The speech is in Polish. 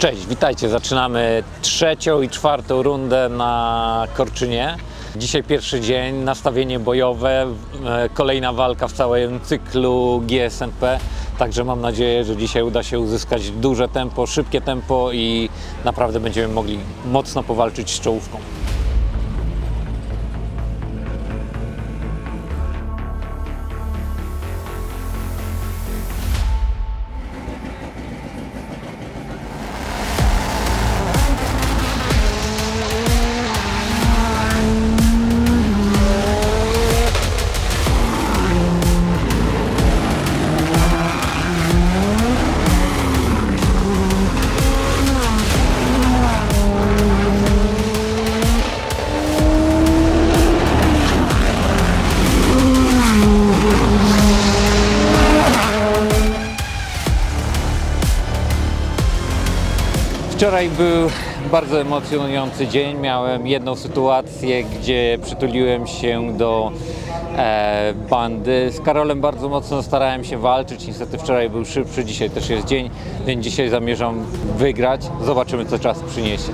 Cześć, witajcie. Zaczynamy trzecią i czwartą rundę na Korczynie. Dzisiaj pierwszy dzień, nastawienie bojowe, e, kolejna walka w całym cyklu GSMP. Także mam nadzieję, że dzisiaj uda się uzyskać duże tempo, szybkie tempo i naprawdę będziemy mogli mocno powalczyć z czołówką. Wczoraj był bardzo emocjonujący dzień. Miałem jedną sytuację, gdzie przytuliłem się do e, bandy. Z Karolem bardzo mocno starałem się walczyć. Niestety wczoraj był szybszy, dzisiaj też jest dzień, więc dzisiaj zamierzam wygrać. Zobaczymy, co czas przyniesie.